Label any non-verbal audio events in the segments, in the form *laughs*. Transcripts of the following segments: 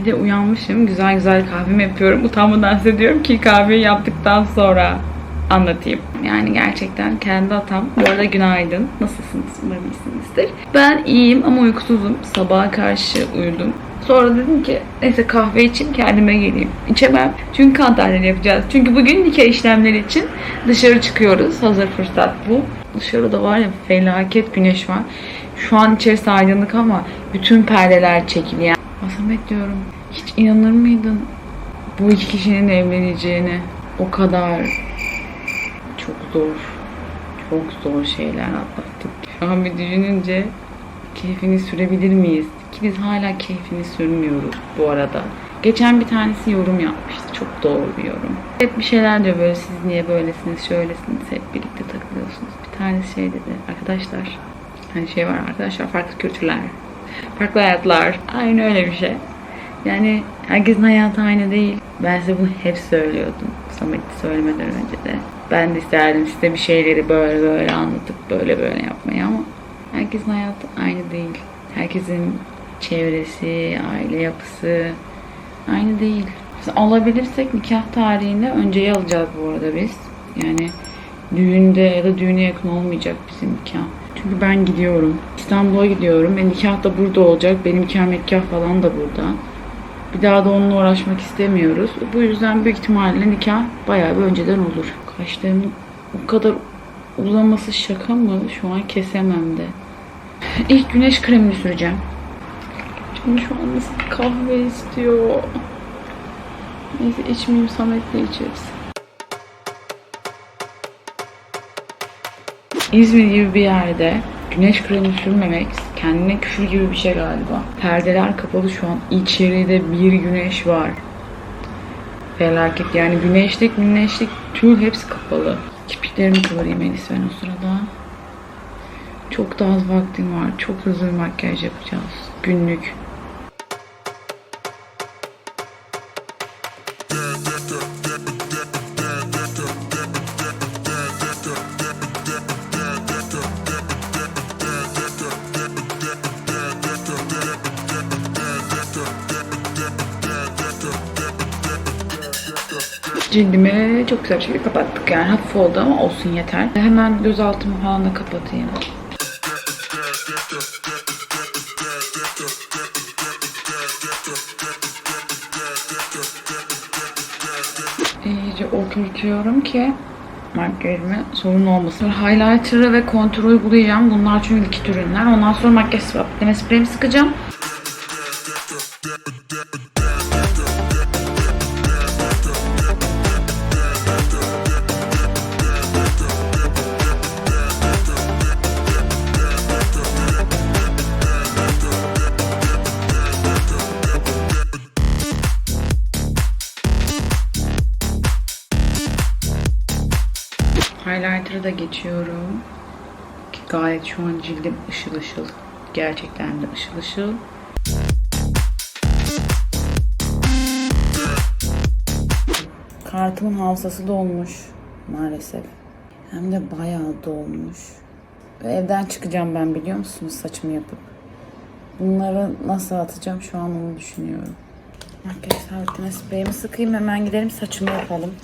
Bir de uyanmışım. Güzel güzel kahvemi yapıyorum. Utanmadan size diyorum ki kahveyi yaptıktan sonra anlatayım. Yani gerçekten kendi hatam. Bu arada günaydın. Nasılsınız? Umarım iyisinizdir. Ben iyiyim ama uykusuzum. Sabaha karşı uyudum. Sonra dedim ki neyse kahve için kendime geleyim. İçemem. Çünkü kan tahlili yapacağız. Çünkü bugün nikah işlemleri için dışarı çıkıyoruz. Hazır fırsat bu. Dışarıda var ya felaket güneş var. Şu an içerisi aydınlık ama bütün perdeler çekili. Yani. Samet diyorum. Hiç inanır mıydın bu iki kişinin evleneceğine? O kadar çok zor. Çok zor şeyler atlattık. Şu an bir düşününce keyfini sürebilir miyiz? Ki biz hala keyfini sürmüyoruz bu arada. Geçen bir tanesi yorum yapmıştı. Çok doğru bir yorum. Hep bir şeyler diyor böyle siz niye böylesiniz, şöylesiniz, hep birlikte takılıyorsunuz. Bir tanesi şey dedi. Arkadaşlar, hani şey var arkadaşlar farklı kültürler, farklı hayatlar. Aynı öyle bir şey. Yani herkesin hayatı aynı değil. Ben size bunu hep söylüyordum. Samet söylemeden önce de. Ben de isterdim size bir şeyleri böyle böyle anlatıp böyle böyle yapmayı ama herkesin hayatı aynı değil. Herkesin çevresi, aile yapısı aynı değil. Biz alabilirsek nikah tarihini önceye alacağız bu arada biz. Yani düğünde ya da düğüne yakın olmayacak bizim nikah. Çünkü ben gidiyorum. İstanbul'a gidiyorum. E nikah da burada olacak. Benim nikah mekkah falan da burada. Bir daha da onunla uğraşmak istemiyoruz. Bu yüzden büyük ihtimalle nikah bayağı bir önceden olur. Kaşlarımın o kadar uzaması şaka mı? Şu an kesemem de. İlk güneş kremini süreceğim. Şimdi şu an nasıl kahve istiyor. Neyse içmeyeyim Samet'le içeriz. İzmir gibi bir yerde güneş kremi sürmemek kendine küfür gibi bir şey galiba. Perdeler kapalı şu an. İçeride bir güneş var. Felaket yani güneşlik güneşlik tül hepsi kapalı. Kirpiklerimi kıvırayım en iyisi ben o sırada. Çok da az vaktim var. Çok hızlı bir makyaj yapacağız. Günlük. Cildimi çok güzel bir şekilde kapattık yani hafif oldu ama olsun yeter. Hemen göz altımı falan da kapatayım. İyice oturtuyorum ki makyajıma sorun olmasın. Highlighter'ı ve contour uygulayacağım. Bunlar çünkü likit ürünler. Ondan sonra makyaj swap spreyimi sıkacağım. Da geçiyorum. Ki gayet şu an cildim ışıl ışıl. Gerçekten de ışıl ışıl. Kartımın hafızası dolmuş maalesef. Hem de bayağı dolmuş. Evden çıkacağım ben biliyor musunuz saçımı yapıp. Bunları nasıl atacağım şu an onu düşünüyorum. Makyaj sabitine spreyimi sıkayım hemen gidelim saçımı yapalım.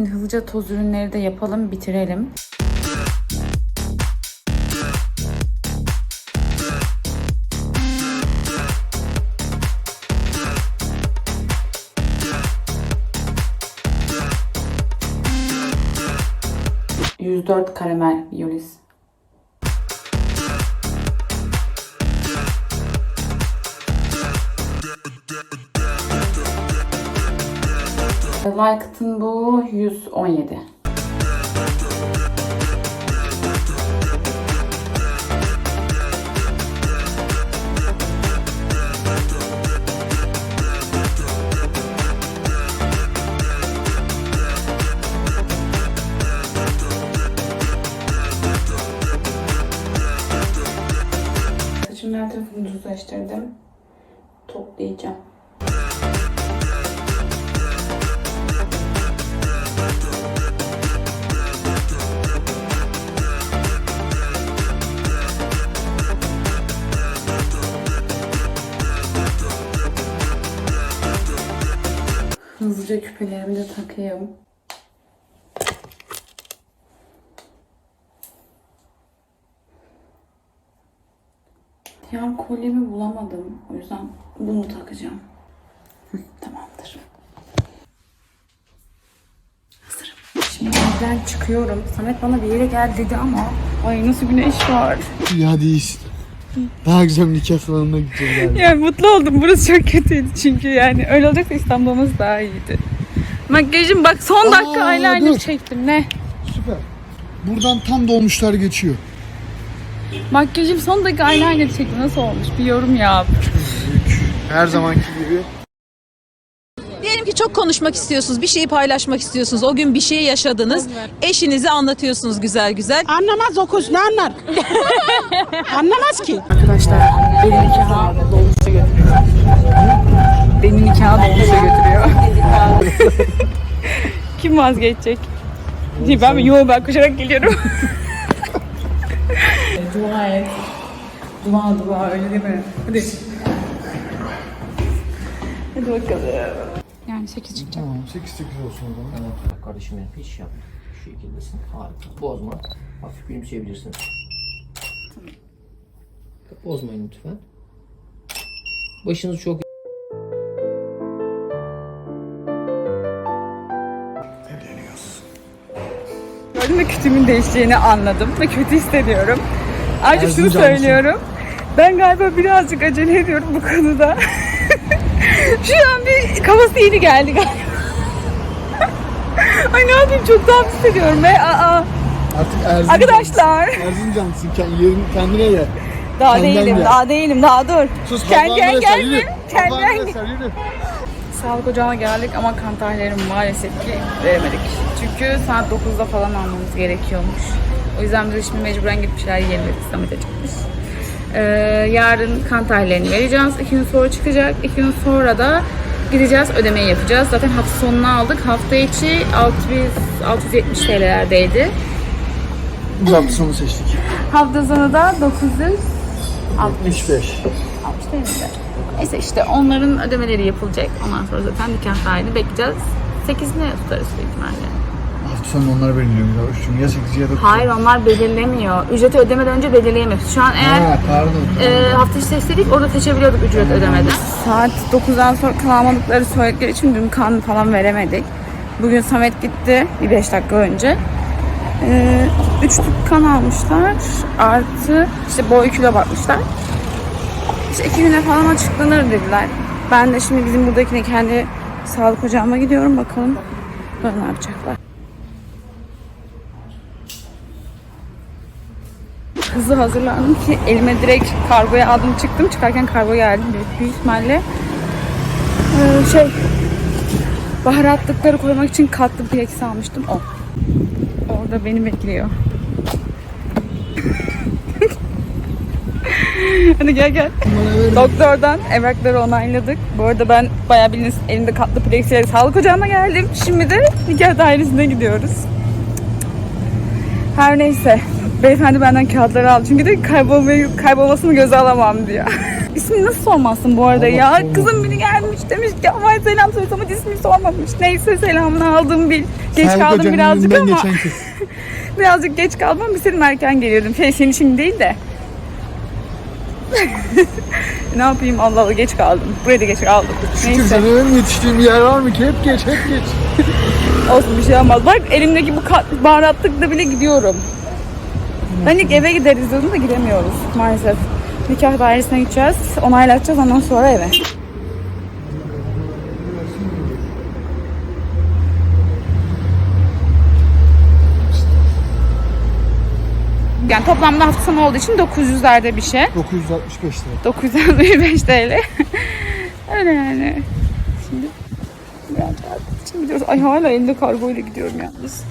Şimdi hızlıca toz ürünleri de yapalım, bitirelim. ...104 karamel violis. Lycat'ın bu 117. de takayım. Ya kolyemi bulamadım. O yüzden bunu takacağım. *laughs* Tamamdır. Hazırım. Şimdi evden çıkıyorum. Samet bana bir yere gel dedi ama ay nasıl güneş var. Hadi iyisin. Daha güzel bir nikah salonuna gideceğiz galiba. Ya mutlu oldum. Burası çok kötüydü çünkü yani. Öyle olacaksa İstanbul'umuz daha iyiydi. Makyajım bak son dakika Aa, eyeliner dur. çektim. Ne? Süper. Buradan tam dolmuşlar geçiyor. Makyajım son dakika eyeliner çektim. Nasıl olmuş? Bir yorum yap. Her zamanki gibi. Diyelim ki çok konuşmak istiyorsunuz, bir şeyi paylaşmak istiyorsunuz. O gün bir şey yaşadınız. Eşinize anlatıyorsunuz güzel güzel. Anlamaz o kız ne anlar? *laughs* Anlamaz ki. Arkadaşlar beni nikaha dolmuşa götürüyor. Beni nikaha dolmuşa götürüyor. *laughs* Kim vazgeçecek? Ben mi? Yo ben koşarak geliyorum. *laughs* dua et. Dua dua öyle değil mi? Hadi. Hadi bakalım. Yani 8 çıkacak. Tamam 8-8 olsun o zaman. Kardeşim benim hiç şey yapma. Şu şekildesin. Harika. Bozma. Hafif gülümseyebilirsin. Bozmayın lütfen. Başınız çok Gördüm ve kütüğümün değişeceğini anladım ve kötü hissediyorum. Ayrıca şunu Erzincanlısın. söylüyorum. Ben galiba birazcık acele ediyorum bu konuda. *laughs* Şu an bir kafası yeni geldi galiba. Ay ne yapayım çok daha hissediyorum ve aa, Artık Erzincan. arkadaşlar Erzincanlısın. Kend- Yerin kendine gel. daha Kendinden değilim gel. daha değilim daha dur. Sus Kendi papağanlara gel sar, gelme. yürü. Kendi Papağanlara gel. sar, yürü. Sağlık ocağına geldik ama kan tahlillerini maalesef ki veremedik. Çünkü saat 9'da falan almamız gerekiyormuş. O yüzden biz şimdi mecburen gidip bir şeyler yiyelim dedik. Çıkmış. Ee, yarın kan tahlillerini vereceğiz. İki gün sonra çıkacak. İki gün sonra da gideceğiz ödemeyi yapacağız. Zaten hafta sonuna aldık. Hafta içi 600, 670 TL'lerdeydi. Bu hafta sonu seçtik. Hafta sonu da 900 65. 60 TL'de. Neyse işte onların ödemeleri yapılacak. Ondan sonra zaten nikah tarihini bekleyeceğiz. 8'ine tutarız büyük ihtimalle. Hafta sonu onlar belirliyor. ya. Çünkü ya 8 ya 9. Hayır onlar belirlemiyor. Ücreti ödemeden önce belirleyemiyoruz. Şu an eğer Ha pardon. e, hafta içi seçseydik orada seçebiliyorduk ücret ödemeden. Saat 9'dan sonra kan almadıkları söyledikleri için dün kan falan veremedik. Bugün Samet gitti bir 5 dakika önce. 3 tüp kan almışlar. Artı işte boy kilo bakmışlar. İşte 2 güne falan açıklanır dediler. Ben de şimdi bizim buradakine kendi sağlık ocağıma gidiyorum. Bakalım böyle ne yapacaklar. hızlı hazırlandım ki elime direkt kargoya aldım çıktım. Çıkarken kargo geldi büyük, ihtimalle. Ee, şey baharatlıkları koymak için katlı plex almıştım. O. Orada beni bekliyor. Hadi gel gel. Doktordan evrakları onayladık. Bu arada ben bayağı bildiğiniz elimde katlı plexiyle sağlık ocağına geldim. Şimdi de nikah dairesine gidiyoruz. Her neyse. Beyefendi benden kağıtları aldı. Çünkü de kaybolmayı, kaybolmasını göze alamam diyor. *laughs* İsmini nasıl sormazsın bu arada Allah ya? Kızım biri gelmiş demiş ki ama selam söylesem ama ismini sormamış. Neyse selamını aldım bil. Geç Sağlık kaldım birazcık ama. *laughs* Birazcık geç kaldım ama senin erken geliyordum. Şey senin için değil de. *laughs* ne yapayım Allah Allah geç kaldım. Buraya da geç kaldım. Şükür Neyse. sana benim yetiştiğim bir yer var mı ki? Hep geç, hep geç. *laughs* Olsun bir şey olmaz. Bak elimdeki bu kat, baharatlıkla bile gidiyorum. Ben ilk eve gideriz diyordum da gidemiyoruz maalesef. Nikah dairesine gideceğiz. Onaylatacağız ondan sonra eve. Yani toplamda hafta sonu olduğu için 900'lerde bir şey. 965 lira. 955 TL. *laughs* Öyle yani. Şimdi biraz şimdi gidiyoruz. Ay hala elinde kargo ile gidiyorum yalnız.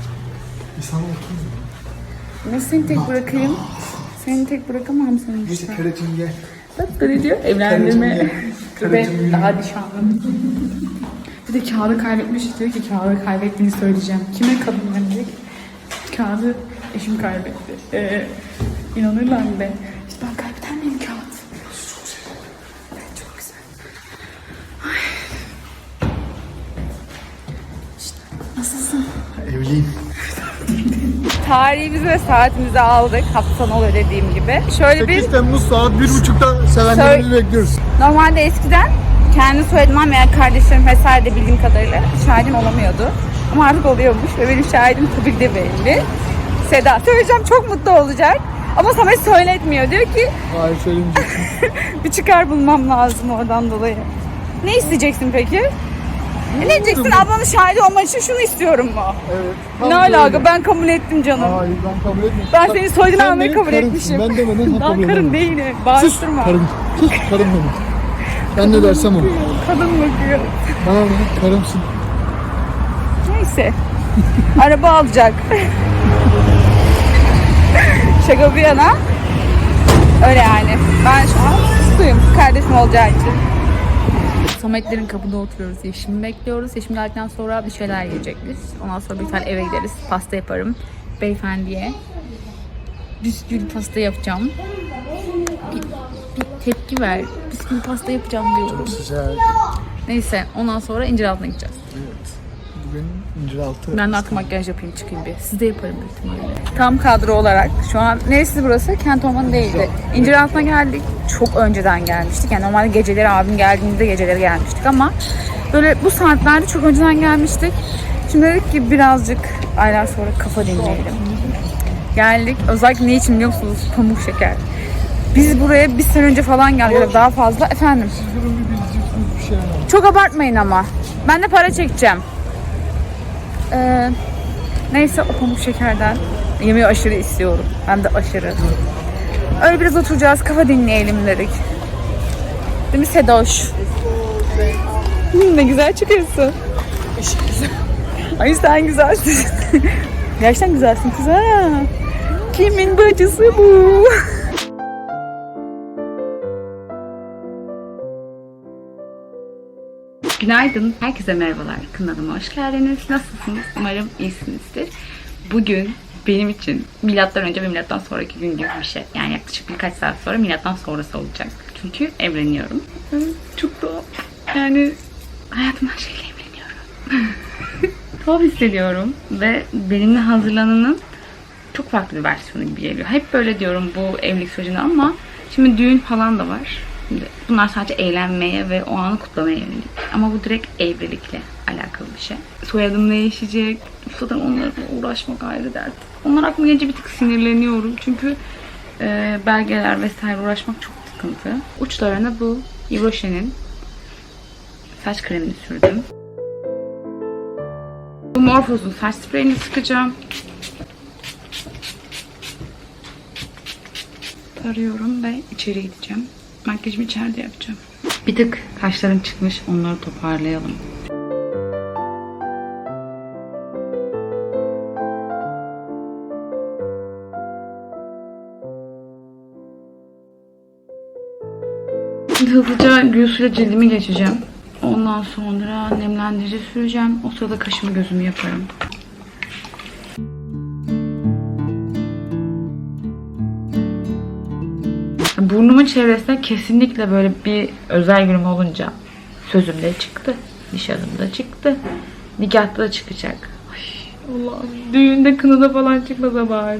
İnsan olsun. Nasıl seni tek bırakayım? Seni tek bırakamam seni Neyse işte. Karacığım gel. Bak böyle diyor. Evlendirme. Ve daha nişanlı. *laughs* Bir de kağıdı kaybetmiş diyor ki kağıdı kaybettiğini söyleyeceğim. Kime kadın verecek? Kağıdı Eşim kaybetti. Ee, inanırlar mı be? İşte ben kaybeden miyim kağıt? Evet, çok güzel. Ay. İşte, nasılsın? Evliyim. *laughs* Tarihimizi ve saatimizi aldık. Hafta sonu ödediğim gibi. Şöyle 8 bir... Temmuz saat 1.30'da sevenlerimizi bekliyoruz. Normalde eskiden kendi soyadıma veya kardeşlerim vesaire de bildiğim kadarıyla şahidim olamıyordu. Ama artık oluyormuş ve benim şahidim tabii de belli. Seda. Söyleyeceğim çok mutlu olacak. Ama Samet söyletmiyor. Diyor ki Hayır söylemeyeceksin. *laughs* bir çıkar bulmam lazım oradan dolayı. Ne isteyeceksin peki? E, ne diyeceksin? Ablanın şahidi olman için şunu istiyorum mu? Evet. ne alaka? Ben kabul ettim canım. Hayır ben kabul etmiyorum. Ben senin soyadını Sen almayı benim kabul karımsın. etmişim. Ben demeden Ben kabul karın edemem. değilim. Sus karım. Sus karım benim. Ben ne dersem o. Kadın bakıyor. Bana ne? Karımsın. Neyse. Araba alacak. Şaka bir yana. Öyle yani. Ben şu an mutluyum. Kardeşim olacağı için. Sametlerin kapıda oturuyoruz. Yeşim'i bekliyoruz. Yeşim geldikten sonra bir şeyler yiyecek biz. Ondan sonra bir tane eve gideriz. Pasta yaparım. Beyefendiye. Bisküvili pasta yapacağım. Bir, bir tepki ver. Bisküvili pasta yapacağım diyorum. Güzel. Neyse ondan sonra incir altına gideceğiz. Bugün incir altı. Ben de artık makyaj yapayım çıkayım bir. Siz de yaparım büyük ihtimalle. Tam kadro olarak şu an neresi burası? Kent Ormanı değildi. İncir altına geldik. Çok önceden gelmiştik. Yani normalde geceleri abim geldiğinde geceleri gelmiştik ama böyle bu saatlerde çok önceden gelmiştik. Şimdi dedik ki birazcık aylar sonra kafa dinleyelim. Geldik. Özellikle ne için biliyor musunuz? Pamuk şeker. Biz buraya bir sene önce falan geldik daha fazla. Efendim. Şey. Çok abartmayın ama. Ben de para çekeceğim. Ee, neyse o pamuk şekerden yemeği aşırı istiyorum. Ben de aşırı. Öyle biraz oturacağız, kafa dinleyelim dedik. Değil mi Sedoş? Ne güzel çıkıyorsun. Ay sen güzelsin. *laughs* Gerçekten güzelsin kız ha. Kimin bacısı bu? Günaydın. Herkese merhabalar. Kanalıma hoş geldiniz. Nasılsınız? Umarım iyisinizdir. Bugün benim için milattan önce ve milattan sonraki gün gibi bir şey. Yani yaklaşık birkaç saat sonra milattan sonrası olacak. Çünkü evleniyorum. Çok da yani hayatımın her şeyle evleniyorum. *laughs* Tuhaf hissediyorum ve benimle hazırlananın çok farklı bir versiyonu gibi geliyor. Hep böyle diyorum bu evlilik sürecinde ama şimdi düğün falan da var. Şimdi bunlar sadece eğlenmeye ve o anı kutlamaya yönelik. Ama bu direkt evlilikle alakalı bir şey. Soyadım değişecek. Zaten onlarla uğraşmak ayrı dert. Onlar aklıma gelince bir tık sinirleniyorum. Çünkü e, belgeler vesaire uğraşmak çok sıkıntı. Uçlarına bu Yves Rocher'in saç kremini sürdüm. Bu Morphos'un saç spreyini sıkacağım. Tarıyorum ve içeri gideceğim. Makyajımı içeride yapacağım. Bir tık kaşlarım çıkmış. Onları toparlayalım. Şimdi hızlıca gül cildimi geçeceğim. Ondan sonra nemlendirici süreceğim. O sırada kaşımı gözümü yaparım. Burnumun çevresinde kesinlikle böyle bir özel günüm olunca sözümde çıktı. Nişanımda çıktı. Nikahta da çıkacak. Ay Allah'ım. Düğünde kınada falan çıkmasa bari.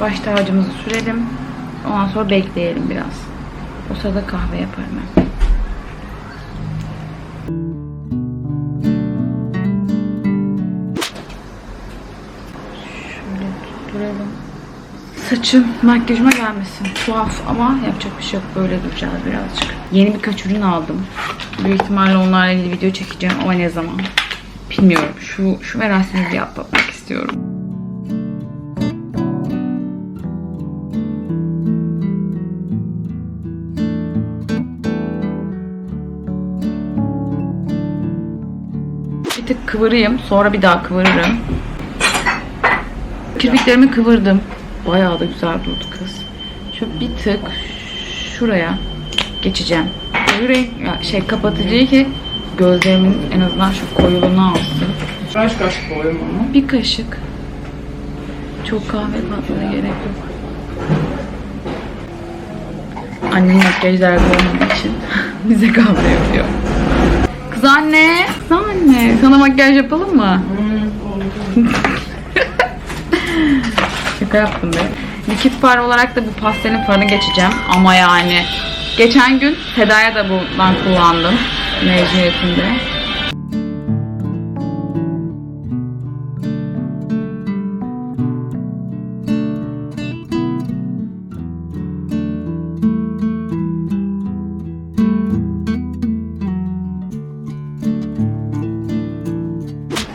Baş tacımızı sürelim. Ondan sonra bekleyelim biraz. O sırada kahve yaparım ben. Saçım makyajıma gelmesin. Tuhaf ama yapacak bir şey yok. Böyle duracağız birazcık. Yeni birkaç ürün aldım. Büyük ihtimalle onlarla ilgili video çekeceğim ama ne zaman? Bilmiyorum. Şu, şu merasimi bir atlatmak istiyorum. Bir tık kıvırayım. Sonra bir daha kıvırırım. Kirpiklerimi kıvırdım. Bayağı da güzel durdu kız. Şu bir tık şuraya geçeceğim. Ya şey kapatıcıyı ki gözlerimin en azından şu koyuluğunu alsın. Kaç kaşık koyayım onu? Bir kaşık. Çok kahve katmaya gerek yok. Annem makyaj derdi olmadığı için *laughs* bize kahve yapıyor. Kız anne, kız anne. Sana makyaj yapalım mı? Şaka yaptım be. Likit far olarak da bu pastelin farını geçeceğim. Ama yani geçen gün Seda'ya da bundan kullandım. Mezuniyetinde.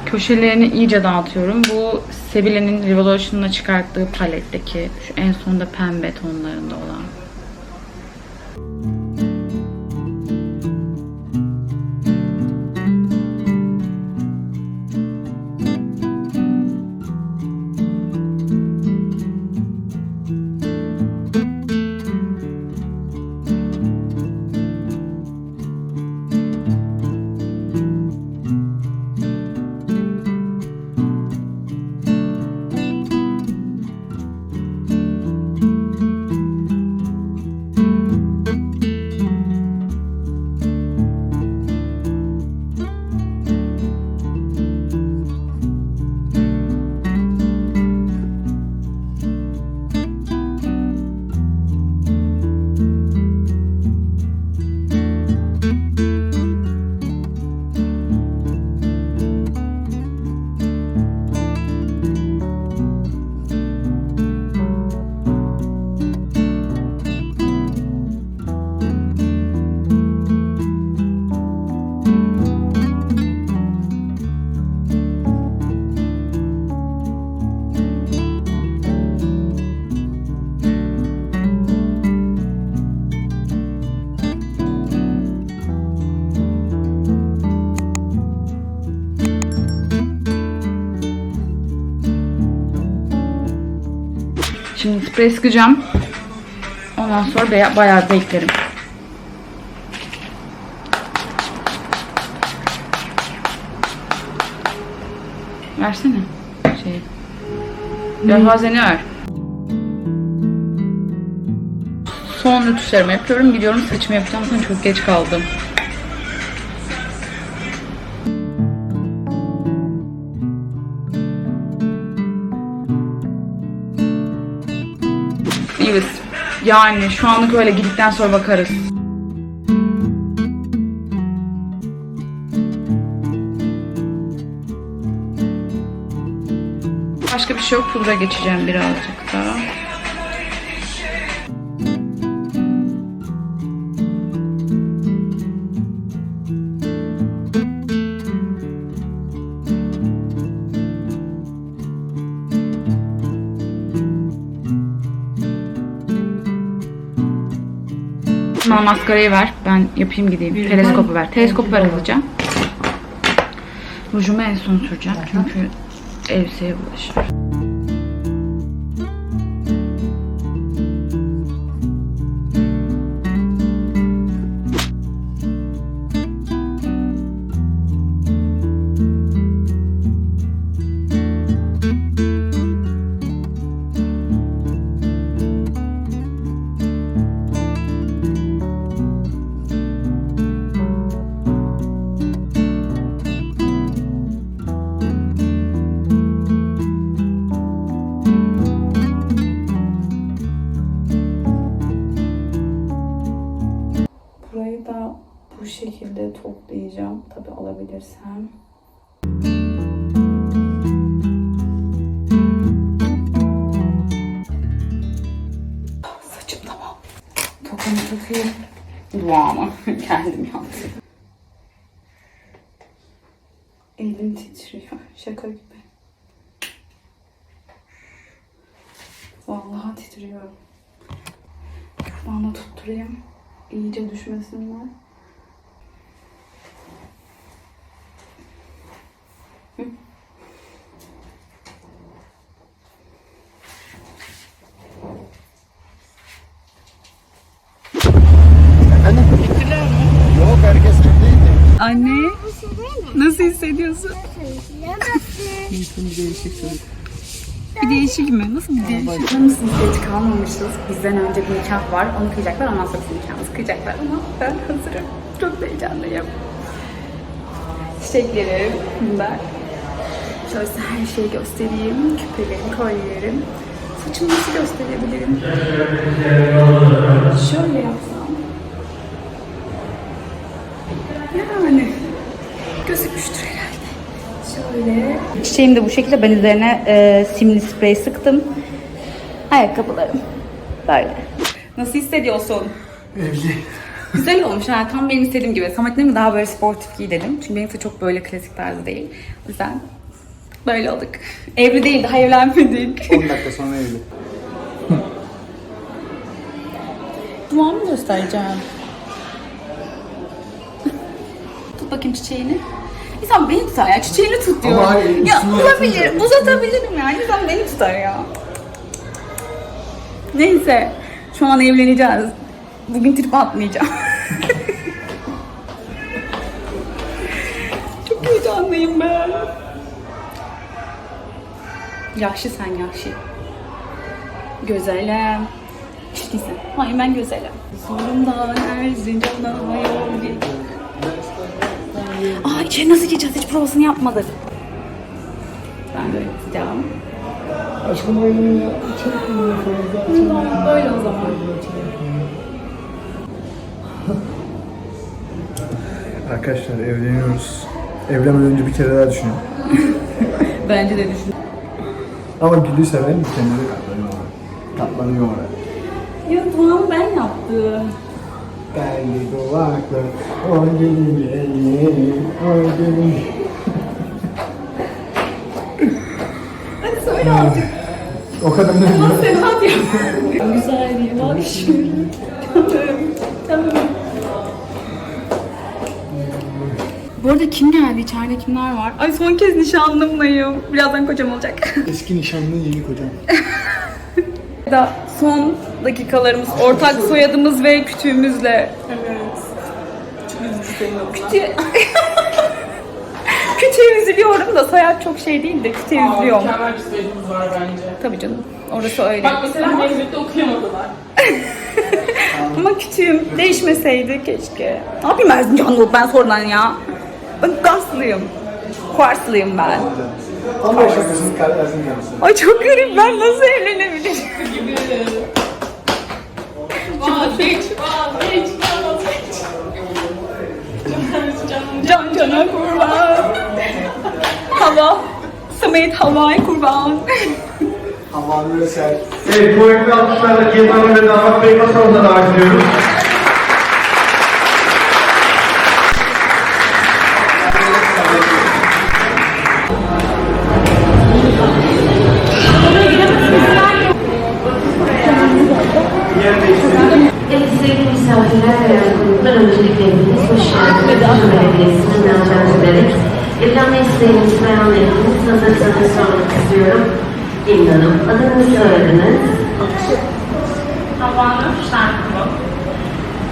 Köşelerini iyice dağıtıyorum. Bu Sebile'nin Revolution'la çıkarttığı paletteki şu en sonda pembe tonlarında olan. Sprey sıkacağım. Ondan sonra baya- bayağı beklerim. Versene şeyi. Biraz hazene ver. Son rütuşlarımı yapıyorum. Gidiyorum saçımı yapacağım. Zaten çok geç kaldım. İyiyiz. Yani şu anlık öyle gittikten sonra bakarız. Başka bir şey yok. Pudra geçeceğim birazcık daha. Bana maskarayı ver. Ben yapayım gideyim. Teleskopu ver. Teleskopu ver hızlıca. Rujumu en son süreceğim. Çünkü elbiseye bulaşır. Elim titriyor. *laughs* Şaka gibi. Vallahi titriyorum. Da tutturayım. İyice düşmesinler. Hı. Yok herkes buradaydı. Anne, nasıl hissediyorsun? Bir değişik mi? Değişik? Mısınız geç kalmamışız. Bizden önce bir nikah var. Onu kıyacaklar. Ondan sonra bizim nikahımızı kıyacaklar. Ama ben hazırım. Çok heyecanlıyım. Çiçeklerim bunlar. Şöyle size her şeyi göstereyim. Küpelerim, kolyelerim. Saçımı nasıl gösterebilirim? Şöyle yapsam. Yani gözükmüştür herhalde. Şöyle. Çiçeğim de bu şekilde. Ben üzerine e, simli sprey sıktım. Ayakkabılarım. Böyle. Nasıl hissediyorsun? Evli. Güzel olmuş ha. Tam benim istediğim gibi. Samet mi daha böyle sportif giy dedim. Çünkü benimse çok böyle klasik tarzı değil. O yüzden böyle olduk. Evli değil, daha evlenmedik. 10 dakika sonra evli. Duvağımı göstereceğim. Tut bakayım çiçeğini. İnsan beni tutar ya. Çiçeğini tut diyor. Ama hayır, ya üstüne Uzatabilirim yani. İnsan beni tutar ya. Neyse. Şu an evleneceğiz. Bugün trip atmayacağım. *laughs* Çok heyecanlıyım ben. Yaşlı sen yaşlı. Güzelim. Çirkinsin. Hayır ben güzelim. Zorumdan Erzincan'a yol git. Aa içeri nasıl gireceğiz? Hiç provasını yapmadık. Ben böyle yapacağım. Aşkım ya. Çok iyi. Tamam böyle o zaman. Arkadaşlar evleniyoruz. Evlenmeden önce bir kere daha düşünün. *laughs* Bence de düşün. Ama gülü seven kendine katlanıyor. Katlanıyor ona. Ya tamam ben yaptım. De duvaklı, o gelin gelin, o gelin. Hadi söyle artık. O kadar da Ama sen hadi yap. Güzel bak şimdi. Tamam. Bu arada kim geldi? İçeride kimler var? Ay son kez nişanlımlayım. Birazdan kocam olacak. *laughs* Eski nişanlı yeni kocam. *laughs* da son dakikalarımız, ortak soyadımız ve kütüğümüzle. Evet. Kütüğü... *laughs* Kütüğe üzülüyorum da soyad çok şey değil de kütüğe üzülüyorum. Mükemmel bir sürecimiz var bence. Tabii canım. Orası öyle. Bak mesela mezuniyette okuyamadılar. *laughs* Ama kütüğüm değişmeseydi keşke. Ne yapayım Erzincanlı ben sonradan ya? Ben Garslıyım. Kuarslıyım ben. 15 dakikasını kar yazın kendisi. Ay çok garip ben nasıl evlenebilirim? Gibi. Vazgeç, vazgeç, vazgeç. Can cana kurban. Samet havaya kurban. Havanlı ve ser. Evet, kuvvetli alkışlarla Kezban Hanım ve Damat Bey masamıza davet ediyoruz. Hazırsanız sormak istiyorum. Gelin Hanım, adınızı soyadınız.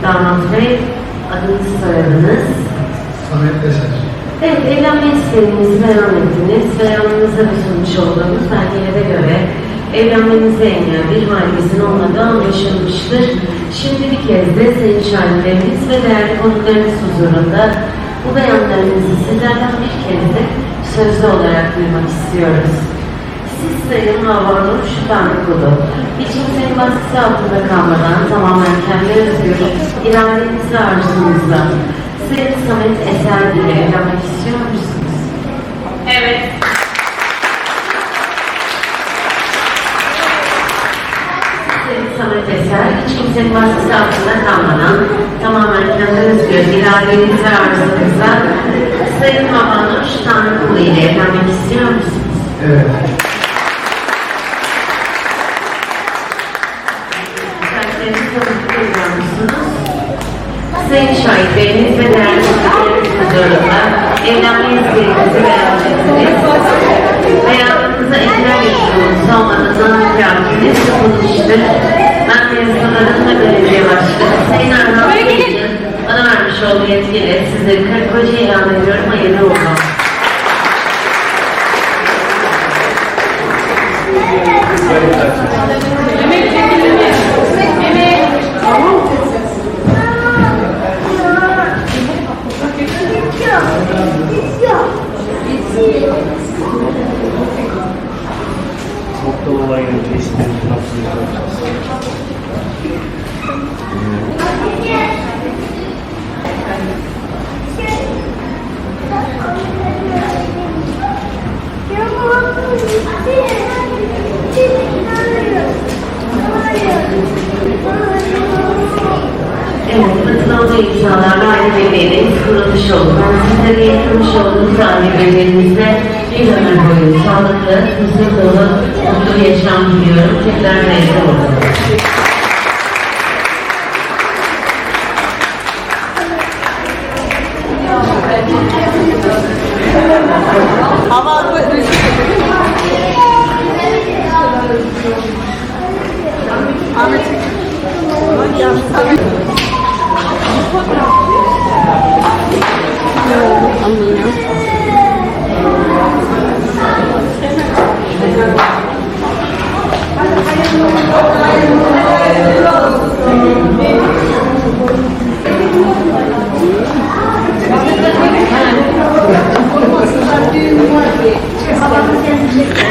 Damat Bey, adınızı soyadınız. Samet Eser. Evet, evlenme isteğinizi beyan ettiniz. Beyanınıza ve sunmuş olduğunuz belgelere göre evlenmenize engel bir halinizin olmadığı anlaşılmıştır. Şimdi bir kez de sayın şahitlerimiz ve değerli konuklarınız huzurunda bu beyanlarınızı sizlerden bir kez de sözlü olarak duymak istiyoruz. Siz Sayın Havanur Şüphanlıkulu, hiç kimsenin baskısı altında kalmadan tamamen kendi özgür, iradenizle arzunuzla Sayın Samet Eser ile evlenmek istiyor musunuz? Evet. Sayın Samet Eser, hiç kimsenin baskısı altında kalmadan tamamen kendi özgür, iradenizle arzunuzla Sayın Havanur Şüphanlıkulu ile evlenmek istiyor musunuz? Evet. Musunuz? Sayın şahitleriniz ve değerli konuklarınız huzurunda evlenme isteğinizi beyan ettiniz. Beyanınıza engel yaşıyorsunuz olmadığından mükrafiniz yapılmıştır. Ben mezunların ve belediye başkanı Sayın Erhan Bey'in bana vermiş olduğu yetkiyle sizleri karı koca ilan ediyorum. Hayırlı olsun. İnsanlarla aynı bebeğiniz kurulmuş oldu. Ben sizlere yapılmış olduğunuz aynı bebeğinizle bir ömür boyu sağlıklı, huzur dolu, mutlu yaşam diliyorum. Tekrar mevcut oldum.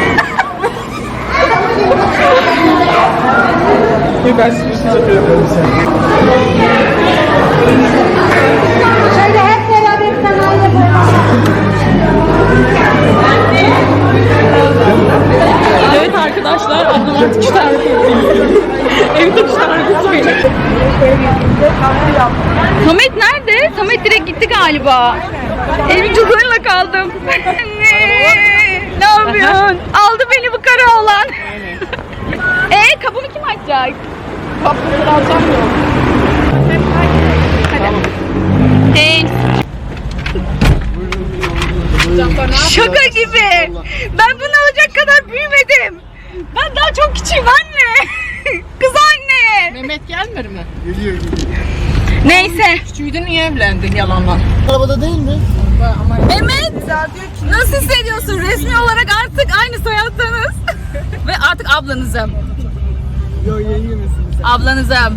Evet arkadaşlar ablam artık üç tane *laughs* Evde üç tane söyle. Samet nerede? Samet direkt gitti galiba. Evin çukuruyla kaldım. ne? Ne yapıyorsun? Aldı beni bu kara olan. Ee kapımı kim açacak? Kapıları açamıyorum. Thanks. Şaka gibi. Ben bunu alacak kadar büyümedim. Ben daha çok küçüğüm anne. *laughs* Kız anne. Mehmet gelmedi mi? Neyse. Küçüğüydün niye evlendin yalanla? Arabada değil mi? Mehmet nasıl hissediyorsun? Resmi olarak artık aynı soyadsanız. *laughs* Ve artık ablanızım. Yok yenge misiniz? Ablanızım. *laughs*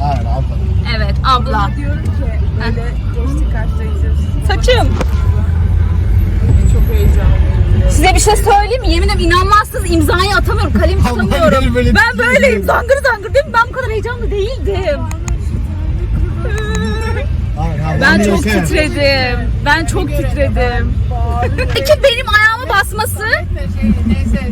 Hayır abla. Evet abla. Saçım. Çok heyecanlıyım. Size bir şey söyleyeyim mi? Yemin ederim inanmazsınız imzayı atamıyorum. Kalem tutamıyorum. böyle ben değil. böyleyim. Zangır zangır değil mi? Ben bu kadar heyecanlı değildim. Ben çok titredim. Ben çok titredim. Peki benim ayağıma basması? Neyse şey,